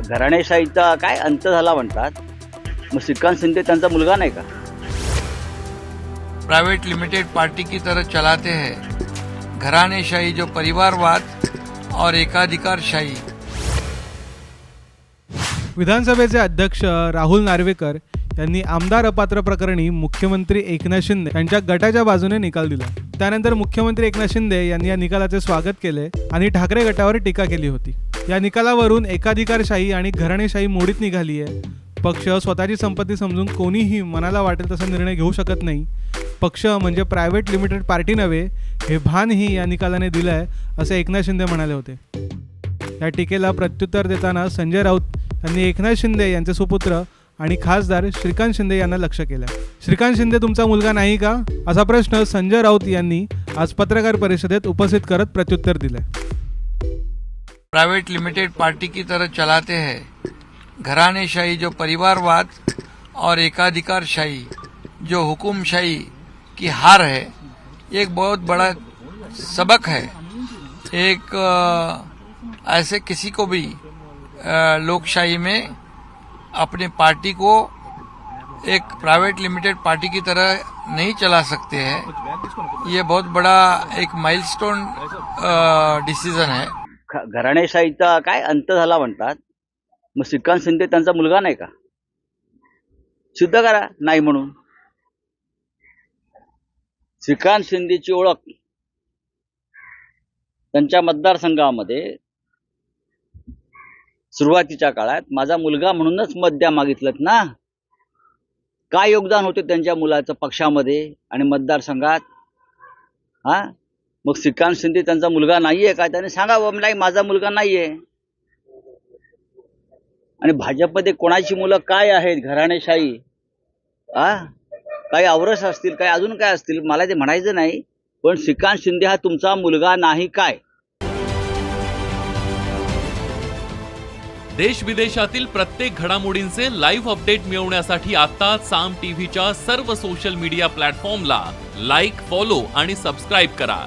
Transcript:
घराणेशाहीचा काय अंत झाला म्हणतात? मग श्रीकांत शिंदे त्यांचा मुलगा नाही का? प्राइवेट लिमिटेड पार्टी की तरह चलाते हैं। घरानेशाही जो परिवारवाद और एकाधिकारशाही विधानसभेचे अध्यक्ष राहुल नार्वेकर यांनी आमदार अपात्र प्रकरणी मुख्यमंत्री एकनाथ शिंदे यांच्या गटाच्या बाजूने निकाल दिला. त्यानंतर मुख्यमंत्री एकनाथ शिंदे यांनी या निकालाचे स्वागत केले आणि ठाकरे गटावर टीका केली होती. या निकालावरून एकाधिकारशाही आणि घराणेशाही मोडीत निघाली आहे. पक्ष स्वतःची संपत्ती समजून कोणीही मनाला वाटेल तसा निर्णय घेऊ शकत नाही. पक्ष म्हणजे प्रायव्हेट लिमिटेड पार्टी नव्हे हे भानही या निकालाने दिलं आहे असे एकनाथ शिंदे म्हणाले होते. या टीकेला प्रत्युत्तर देताना संजय राऊत यांनी एकनाथ शिंदे यांचे सुपुत्र आणि खासदार श्रीकांत शिंदे यांना लक्ष केलं श्रीकांत शिंदे तुमचा मुलगा नाही का? असा प्रश्न संजय राऊत यांनी आज पत्रकार परिषदेत उपस्थित करत प्रत्युत्तर दिलंय. प्राइवेट लिमिटेड पार्टी की तरह चलाते हैं। घरानेशाही जो परिवारवाद और एकाधिकारशाही जो हुकुमशाही की हार है एक बहुत बड़ा सबक है। एक ऐसे किसी को भी लोकशाही में अपने पार्टी को एक प्राइवेट लिमिटेड पार्टी की तरह नहीं चला सकते हैं। ये बहुत बड़ा एक माइलस्टोन डिसीज़न है। घराणेशाहीचा काय अंत झाला म्हणतात? मग श्रीकांत शिंदे त्यांचा मुलगा नाही का? सिद्ध करा नाही म्हणून. श्रीकांत शिंदेची ओळख त्यांच्या मतदारसंघामध्ये सुरुवातीच्या काळात माझा मुलगा म्हणूनच मत द्या मागितलं ना. काय योगदान होते त्यांच्या मुलाचं पक्षामध्ये आणि मतदारसंघात? हा? मग श्रीकांत शिंदे त्यांचा मुलगा नाहीये का? त्याने सांगावं नाही माझा मुलगा नाहीये. आणि भाजपमध्ये कोणाची मुलं काय आहेत? घराणेशाही. आ? काही आवरस असतील काही अजून काय असतील? मला ते म्हणायचं नाही पण श्रीकांत शिंदे हा तुमचा मुलगा नाही काय? देश विदेशातील प्रत्येक घडामोडींचे लाईव्ह अपडेट मिळवण्यासाठी आता साम टीव्हीच्या सर्व सोशल मीडिया प्लॅटफॉर्मला लाईक फॉलो आणि सबस्क्राईब करा.